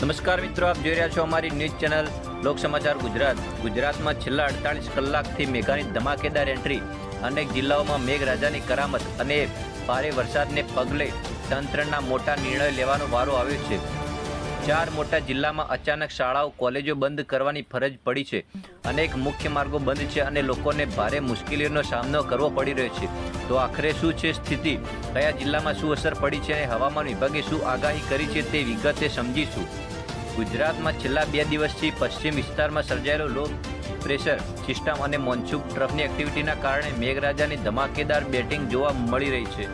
નમસ્કાર મિત્રો, આપ જોઈ રહ્યા છો અમારી ન્યૂઝ ચેનલ લોક સમાચાર ગુજરાત. ગુજરાતમાં છેલ્લા અડતાલીસ કલાકથી મેઘાની ધમાકેદાર એન્ટ્રી અનેક જિલ્લાઓમાં મેઘરાજાની કરામત અને ભારે વરસાદને પગલે તંત્રના મોટા નિર્ણય લેવાનો વારો આવ્યો છે. ચાર મોટા જિલ્લામાં અચાનક શાળાઓ, કોલેજો બંધ કરવાની ફરજ પડી છે. અનેક મુખ્ય માર્ગો બંધ છે અને લોકોને ભારે મુશ્કેલીઓનો સામનો કરવો પડી રહ્યો છે. તો આખરે શું છે સ્થિતિ? કયા જિલ્લામાં શું અસર પડી છે અને હવામાન વિભાગે શું આગાહી કરી છે તે વિગતે સમજીશું. ગુજરાતમાં છેલ્લા બે દિવસથી પશ્ચિમ વિસ્તારમાં સર્જાયેલો લો પ્રેશર સિસ્ટમ અને મોન્સૂન ટ્રફની એક્ટિવિટીના કારણે મેઘરાજાની ધમાકેદાર બેટિંગ જોવા મળી રહી છે.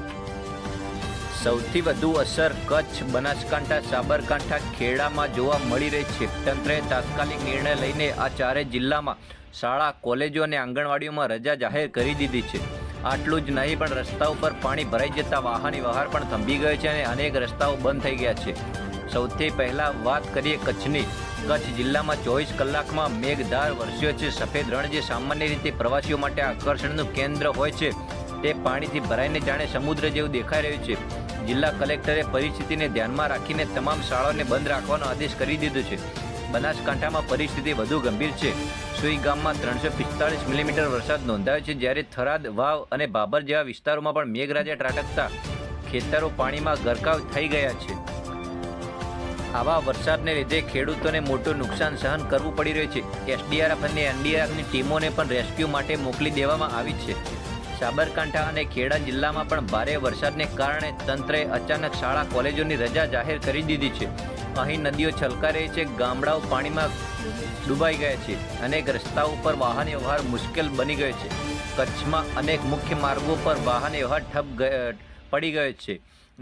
સૌથી વધુ અસર કચ્છ, બનાસકાંઠા, સાબરકાંઠા, ખેડામાં જોવા મળી રહી છે. તંત્રએ તાત્કાલિક નિર્ણય લઈને આ ચારેય જિલ્લામાં શાળા, કોલેજો અને આંગણવાડીઓમાં રજા જાહેર કરી દીધી છે. આટલું જ નહીં, પણ રસ્તા ઉપર પાણી ભરાઈ જતા વાહન વ્યવહાર પણ થંભી ગયો છે અને અનેક રસ્તાઓ બંધ થઈ ગયા છે. સૌથી પહેલાં વાત કરીએ કચ્છની. કચ્છ જિલ્લામાં ચોવીસ કલાકમાં મેઘધાર વરસ્યો છે. સફેદ રણ જે સામાન્ય રીતે પ્રવાસીઓ માટે આકર્ષણનું કેન્દ્ર હોય છે, તે પાણીથી ભરાઈને જાણે સમુદ્ર જેવું દેખાઈ રહ્યું છે. જિલ્લા કલેક્ટરે પરિસ્થિતિને ધ્યાનમાં રાખીને તમામ શાળાઓને બંધ રાખવાનો આદેશ કરી દીધો છે. બનાસકાંઠામાં પરિસ્થિતિ વધુ ગંભીર છે. સુઈ ગામમાં ત્રણસો પિસ્તાળીસ મિલીમીટર વરસાદ નોંધાયો છે, જ્યારે થરાદ, વાવ અને બાબર જેવા વિસ્તારોમાં પણ મેઘરાજા ત્રાટકતા ખેતરો પાણીમાં ગરકાવ થઈ ગયા છે. આવા વરસાદને લીધે ખેડૂતોને મોટું નુકસાન સહન કરવું પડી રહ્યું છે. એસડીઆરએફ અને એનડીઆરએફની ટીમોને પણ રેસ્ક્યુ માટે મોકલી દેવામાં આવી છે. સાબરકાંઠા અને ખેડા જિલ્લામાં પણ ભારે વરસાદને કારણે તંત્રએ અચાનક શાળા, કોલેજોની રજા જાહેર કરી દીધી છે. અહીં નદીઓ છલકાઈ રહી છે, ગામડાઓ પાણીમાં ડૂબાઈ ગયા છે, અનેક રસ્તાઓ પર વાહન વ્યવહાર મુશ્કેલ બની ગયો છે. કચ્છમાં અનેક મુખ્ય માર્ગો પર વાહન વ્યવહાર ઠપ પડી ગયો છે.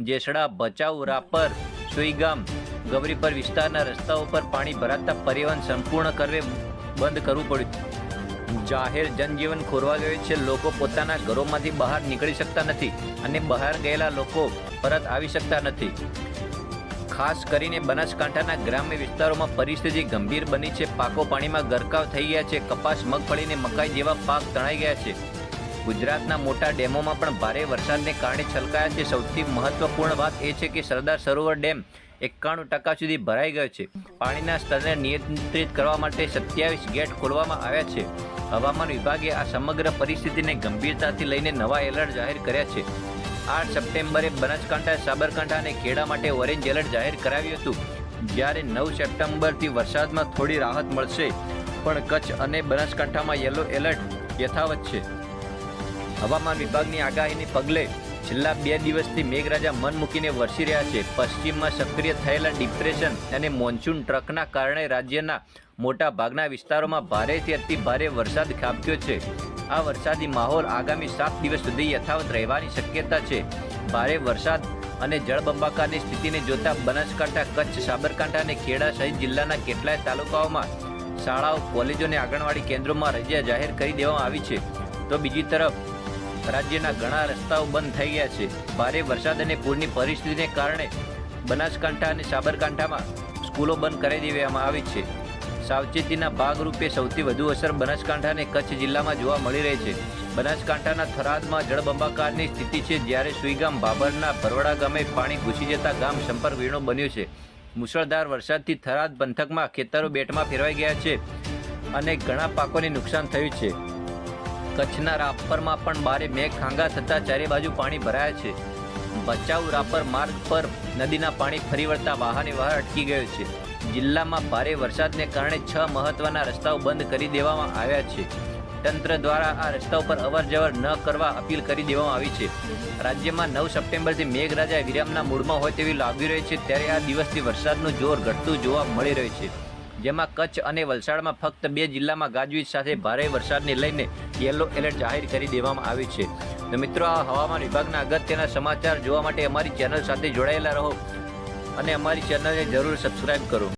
જેસડા, ભચાઉ, રાપર, સુઈગામ, ગૌરીપર વિસ્તારના રસ્તાઓ પર પાણી ભરાતા પરિવહન સંપૂર્ણ કરવે બંધ કરવું પડ્યું. જાહેર જનજીવન ખોરવા ગયું છે. લોકો પોતાના ઘરોમાંથી બહાર નીકળી શકતા નથી અને બહાર ગયેલા લોકો પરત આવી શકતા નથી. ખાસ કરીને બનાસકાંઠાના ગ્રામ્ય વિસ્તારોમાં પરિસ્થિતિ ગંભીર બની છે. પાકો પાણીમાં ગરકાવ થઈ ગયા છે. કપાસ મગફળીને મકાઈ જેવા પાક તણાઈ ગયા છે. ગુજરાતના મોટા ડેમોમાં પણ ભારે વરસાદને કારણે છલકાયા છે. સૌથી મહત્વપૂર્ણ વાત એ છે કે સરદાર સરોવર ડેમ એકાણું ટકા સુધી ભરાઈ ગયો છે. પાણીના સ્તરને નિયંત્રિત કરવા માટે સત્યાવીસ ગેટ ખોલવામાં આવ્યા છે. હવામાન વિભાગે આ સમગ્ર પરિસ્થિતિને ગંભીરતાથી લઈને નવા એલર્ટ જાહેર કર્યા છે. આઠ સપ્ટેમ્બરે બનાસકાંઠા, સાબરકાંઠા અને ખેડા માટે ઓરેન્જ એલર્ટ જાહેર કરાવ્યું હતું. જ્યારે નવ સપ્ટેમ્બરથી વરસાદમાં થોડી રાહત મળશે. પણ કચ્છ અને બનાસકાંઠામાં યલો એલર્ટ યથાવત છે. હવામાન વિભાગની આગાહીને પગલે છેલ્લા બે દિવસથી મેઘરાજા મન મૂકીને વરસી રહ્યા છે. પશ્ચિમમાં સક્રિય થયેલા ડિપ્રેશન અને મોન્સૂન ટ્રકના કારણે રાજ્યના મોટા ભાગના વિસ્તારોમાં ભારેથી અતિ ભારે વરસાદ ખાબક્યો છે. આ વરસાદી માહોલ આગામી સાત દિવસ સુધી યથાવત રહેવાની શક્યતા છે. ભારે વરસાદ અને જળબંબાકારની સ્થિતિને જોતા બનાસકાંઠા, કચ્છ, સાબરકાંઠા અને ખેડા સહિત જિલ્લાના કેટલાય તાલુકાઓમાં શાળાઓ કોલેજો અને આંગણવાડી કેન્દ્રોમાં રજા જાહેર કરી દેવામાં આવી છે. તો બીજી તરફ રાજ્યના ઘણા રસ્તાઓ બંધ થઈ ગયા છે. ભારે વરસાદ અને પૂરની પરિસ્થિતિને કારણે બનાસકાંઠા અને સાબરકાંઠામાં સ્કૂલો બંધ કરી દેવામાં આવી છે. સાવચેતીના ભાગરૂપે સૌથી વધુ અસર બનાસકાંઠા અને કચ્છ જિલ્લામાં જોવા મળી રહી છે. બનાસકાંઠાના થરાદમાં જળબંબાકારની સ્થિતિ છે, જ્યારે સુઈગામ બાબરના ભરવાડા ગામે પાણી ઘૂસી જતા ગામ સંપર્ક વીણો બન્યો છે. મુશળધાર વરસાદથી થરાદ પંથકમાં ખેતરો બેટમાં ફેરવાઈ ગયા છે અને ઘણા પાકોને નુકસાન થયું છે. કચ્છના રાપરમાં પણ ભારે મેઘ ખાંગા થતાં ચારે બાજુ પાણી ભરાયા છે. ભચાઉ રાપર માર્ગ પર નદીના પાણી ફરી વળતા વાહન વ્યવહાર અટકી ગયો છે. જિલ્લામાં ભારે વરસાદને કારણે છ મહત્વના રસ્તાઓ બંધ કરી દેવામાં આવ્યા છે. તંત્ર દ્વારા આ રસ્તાઓ પર અવર જવર ન કરવા અપીલ કરી દેવામાં આવી છે. રાજ્યમાં નવ સપ્ટેમ્બરથી મેઘરાજા વિરામના મૂડમાં હોય તેવી લાગી રહી છે ત્યારે આ દિવસથી વરસાદનું જોર ઘટતું જોવા મળી રહ્યું છે. જેમાં કચ્છ અને વલસાડમાં ફક્ત બે જિલ્લામાં ગાજવીજ સાથે ભારે વરસાદને લઈને યલો એલર્ટ જાહેર કરી દેવામાં આવી છે. તો મિત્રો, આ હવામાન વિભાગના અગત્યના સમાચાર જોવા માટે અમારી ચેનલ સાથે જોડાયેલા રહો અને અમારી ચેનલને જરૂર સબસ્ક્રાઇબ કરો.